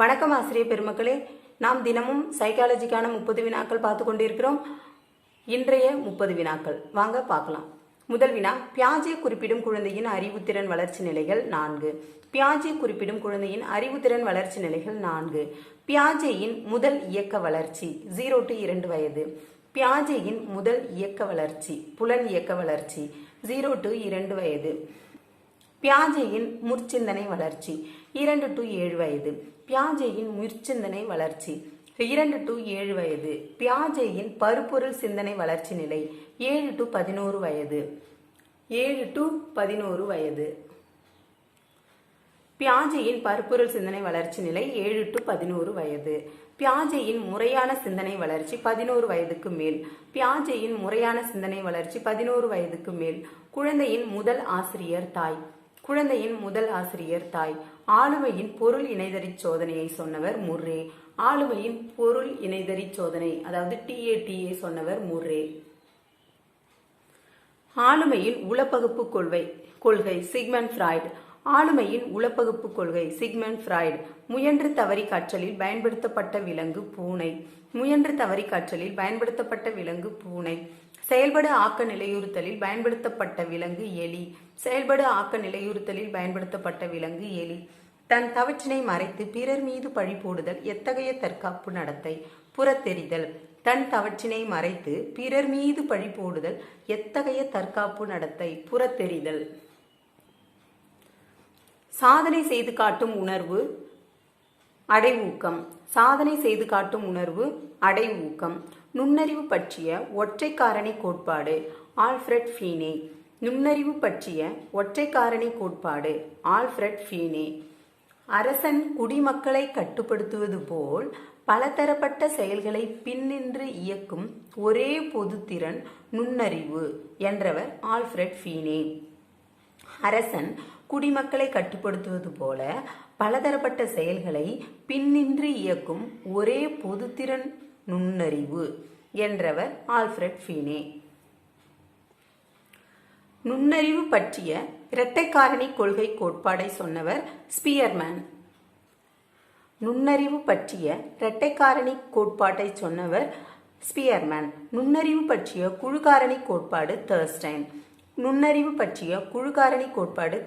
வணக்கம் ஆசிரியர் பெருமக்களே. நாம் தினமும் சைக்காலஜிக்கான முப்பது வினாக்கள் பார்த்து கொண்டிருக்கிறோம். இன்றைய முப்பது வினாக்கள். வாங்க பார்க்கலாம். முதல் வினா பியாஜே குறிப்பிடும் குழந்தையின் அறிவுத்திறன் வளர்ச்சி நிலைகள் நான்கு. பியாஜே குறிப்பிடும் குழந்தையின் அறிவுத்திறன் வளர்ச்சி நிலைகள் நான்கு. பியாஜேயின் முதல் இயக்க வளர்ச்சி ஜீரோ டு இரண்டு வயது. பியாஜேயின் முதல் இயக்க வளர்ச்சி புலன் இயக்க வளர்ச்சி ஜீரோ டு இரண்டு வயது. பியாஜேயின் முற்சிந்தனை வளர்ச்சி இரண்டு டு ஏழு வயது. பியாஜேயின் முற்சிந்தனை வளர்ச்சி. இரண்டு டு ஏழு வயது. பியாஜேயின் பருப்பொருள் சிந்தனை வளர்ச்சி நிலை ஏழு டு பதினோரு வயது. ஏழு டு பதினோரு வயது. பியாஜேயின் பருப்பொருள் சிந்தனை வளர்ச்சி நிலை ஏழு டு பதினோரு வயது. பியாஜேயின் முறையான சிந்தனை வளர்ச்சி பதினோரு வயதுக்கு மேல். பியாஜேயின் முறையான சிந்தனை வளர்ச்சி பதினோரு வயதுக்கு மேல். குழந்தையின் முதல் ஆசிரியர் தாய். குழந்தையின் முதல் ஆசிரியர் தாய். ஆளுமையின் பொருள் இணைதறி சோதனையை சொன்னவர் முர்ரே. ஆளுமையின் பொருள் இணைதறி சோதனை அதாவது டிஏடிஏ சொன்னவர் முர்ரே. ஆளுமையின் உளப்பகுப்பு கொள்கை கொள்கை சிக்மன் ஃப்ராய்டு. ஆளுமையின் உளப்பகுப்பு கொள்கை சிக்மன் ஃப்ராய்டு. முயன்று தவறி காற்றலில் பயன்படுத்தப்பட்ட விலங்கு பூனை. முயன்று தவறி காற்றலில் பயன்படுத்தப்பட்ட விலங்கு பூனை. செயல்படு ஆக்க நிலையுறுத்தலில் பயன்படுத்தப்பட்ட விலங்கு எலி. செயல்படு ஆக்க நிலையுறுத்தலில் பயன்படுத்தப்பட்ட விலங்கு எலி. தன் தவற்றினை மறைத்து பிறர் மீது பழி போடுதல் எத்தகைய தற்காப்பு நடத்தை? புறத்தெறிதல். தன் தவற்றினை மறைத்து பிறர் மீது பழி போடுதல் எத்தகைய தற்காப்பு நடத்தை? புறத்தெறிதல். சாதனை செய்து காட்டும் உணர்வு அடைவூக்கம். சாதனை செய்து காட்டும் உணர்வு அடைவூக்கம். நுண்ணறிவு பற்றிய ஒற்றை காரணி கோட்பாடு. Alfred Binet. நுண்ணறிவு பற்றிய ஒற்றை காரணி கோட்பாடு. Alfred Binet. அரசன் குடிமக்களை கட்டுப்படுத்துவது போல் பலதரப்பட்ட செயல்களை பின்னின்று இயக்கும் ஒரே பொதுத்திறன் நுண்ணறிவு என்றவர் ஆல்ஃபிரட் ஃபீனே. அரசன் குடிமக்களை கட்டுப்படுத்துவது போல பலதரப்பட்ட செயல்களை பின்னின்று இயக்கும் ஒரே பொதுத்திறன் நுண்ணறிவு என்றவர் ஆல்ஃபிரட் ஃபீனே. நுண்ணறிவு பற்றிய இரட்டைக்காரணி கொள்கை கோட்பாடை சொன்னவர் ஸ்பியர்மேன். நுண்ணறிவு பற்றிய இரட்டைக்காரணி கோட்பாட்டை சொன்னவர் ஸ்பியர்மேன். நுண்ணறிவு பற்றிய குழுகாரணி கோட்பாடு தேர்ஸ்டைன். நுண்ணறிவு பற்றிய குழுகாரணி கோட்பாடு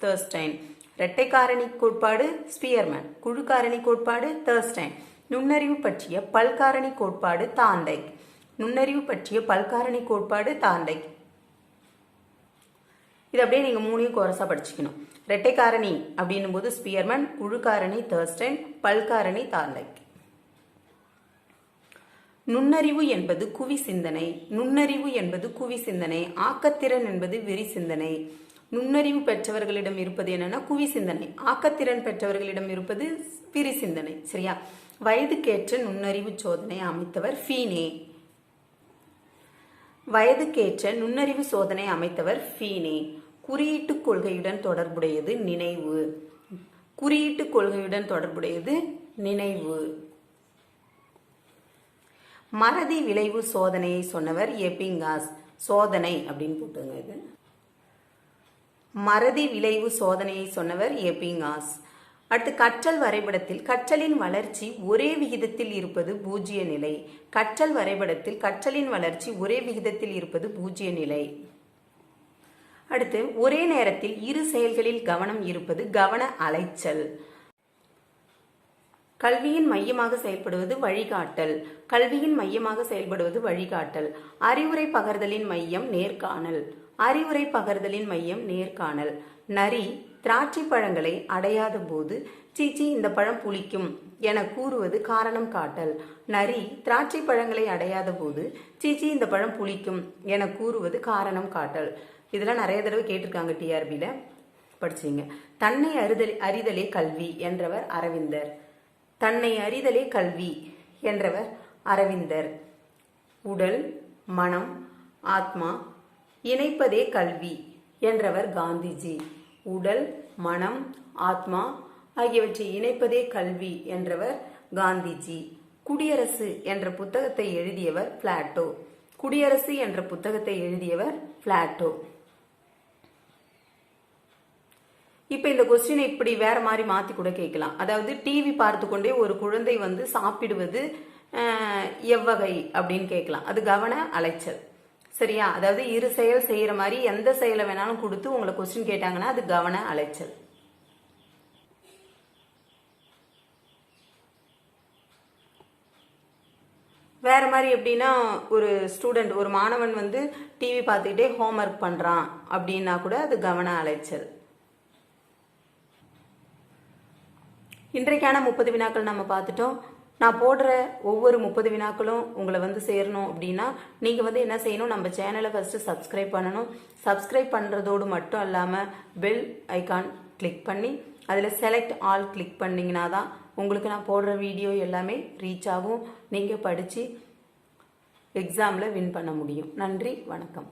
தேர்ஸ்டைன். இரட்டைக்காரணி கோட்பாடு ஸ்பியர்மேன். குழுகாரணி கோட்பாடு தேர்ஸ்டைன். நுண்ணறிவு பற்றிய பல்காரணி கோட்பாடு தாண்டை நுண்ணறிவு பற்றிய பல்காரணி கோட்பாடு தாண்டை இது அப்படியே நீங்கள் மூணையும் கோரஸாக படிச்சுக்கணும். ரெட்டைக்காரணி அப்படின்னும் போது ஸ்பியர்மன் குழுக்காரணி தர்ஸ்டன் பல்காரணி தார்லைக் நுண்ணறிவு என்பது குவி சிந்தனை. நுண்ணறிவு என்பது குவி சிந்தனை. ஆக்கத்திறன் என்பது வெறி சிந்தனை. நுண்ணறிவு பெற்றவர்களிடம் இருப்பது என்னன்னா குவி சிந்தனை. ஆக்கத்திறன் பெற்றவர்களிடம் இருப்பது விரி சிந்தனை. சரியா? வயதுக்கேற்ற நுண்ணறிவு சோதனை அமைத்தவர் ஃபீனே. வயதுக்கேற்ற நுண்ணறிவு சோதனை அமைத்தவர் ஃபீனே. குறியீட்டு கொள்கையுடன் தொடர்புடையது நினைவு. குறியீட்டு கொள்கையுடன் தொடர்புடையது நினைவு. மறதி விளைவு சோதனையை சொன்னவர் எபிங்காஸ். சோதனை அப்படின்னு போட்டுங்க இது. மறதி விளைவு சோதனையை சொன்னவர் எபிங்காஸ். அடுத்து கற்றல் வரைபடத்தில் கற்றலின் வளர்ச்சி ஒரே விகிதத்தில் இருப்பது பூஜ்ய நிலை. கற்றல் வரைபடத்தில் கற்றலின் வளர்ச்சி ஒரே விகிதத்தில் இருப்பது பூஜ்ய நிலை. அடுத்து ஒரே நேரத்தில் இரு செயல்களில் கவனம் இருப்பது கவன அலைச்சல். கல்வியின் மையமாக செயல்படுவது வழிகாட்டல். கல்வியின் மையமாக செயல்படுவது வழிகாட்டல். அறிவுரை பகர்தலின் மையம் நேர்காணல். அறிவுரை பகர்தலின் மையம் நேர்காணல். நரி திராட்சை பழங்களை அடையாத போது சீச்சி இந்த பழம் புளிக்கும் என கூறுவது காரணம் காட்டல். நரி திராட்சை பழங்களை அடையாத போது சீச்சி இந்த பழம் புளிக்கும் என கூறுவது காரணம் காட்டல். இதெல்லாம் நிறைய தடவை கேட்டிருக்காங்க டிஆர்பியில் படிச்சிங்க. தன்னை அறிதல் அறிதலே கல்வி என்றவர் அரவிந்தர். தன்னை அறிதலே கல்வி என்றவர் அரவிந்தர். உடல் மனம் ஆத்மா இணைப்பதே கல்வி என்றவர் காந்திஜி. உடல் மனம் ஆத்மா ஆகியவற்றை இணைப்பதே கல்வி என்றவர் காந்திஜி. குடியரசு என்ற புத்தகத்தை எழுதியவர் பிளாட்டோ. குடியரசு என்ற புத்தகத்தை எழுதியவர் பிளாட்டோ. இப்போ இந்த கொஸ்டினை இப்படி வேற மாதிரி மாற்றி கூட கேட்கலாம். அதாவது டிவி பார்த்து கொண்டே ஒரு குழந்தை வந்து சாப்பிடுவது எவ்வகை அப்படின்னு கேட்கலாம். அது கவன அலைச்சல். சரியா? அதாவது இரு செயல் செய்யற மாதிரி எந்த செயலை வேணாலும் கொடுத்து உங்களை கொஸ்டின் கேட்டாங்கன்னா அது கவன அலைச்சல். வேற மாதிரி எப்படின்னா ஒரு ஸ்டூடெண்ட் ஒரு மாணவன் வந்து டிவி பார்த்துக்கிட்டே ஹோம்ஒர்க் பண்றான் அப்படின்னா கூட அது கவன அலைச்சல். இன்றைக்கான முப்பது வினாக்கள் நம்ம பார்த்துட்டோம். நான் போடுற ஒவ்வொரு முப்பது வினாக்களும் உங்களை வந்து சேரணும் அப்படின்னா நீங்கள் வந்து என்ன செய்யணும்? நம்ம சேனலை ஃபஸ்ட்டு சப்ஸ்கிரைப் பண்ணணும். சப்ஸ்கிரைப் பண்ணுறதோடு மட்டும் இல்லாமல் பெல் ஐக்கான் கிளிக் பண்ணி அதில் செலக்ட் ஆல் கிளிக் பண்ணிங்கன்னா தான் உங்களுக்கு நான் போடுற வீடியோ எல்லாமே ரீச் ஆகும். நீங்கள் படித்து எக்ஸாமில் வின் பண்ண முடியும். நன்றி வணக்கம்.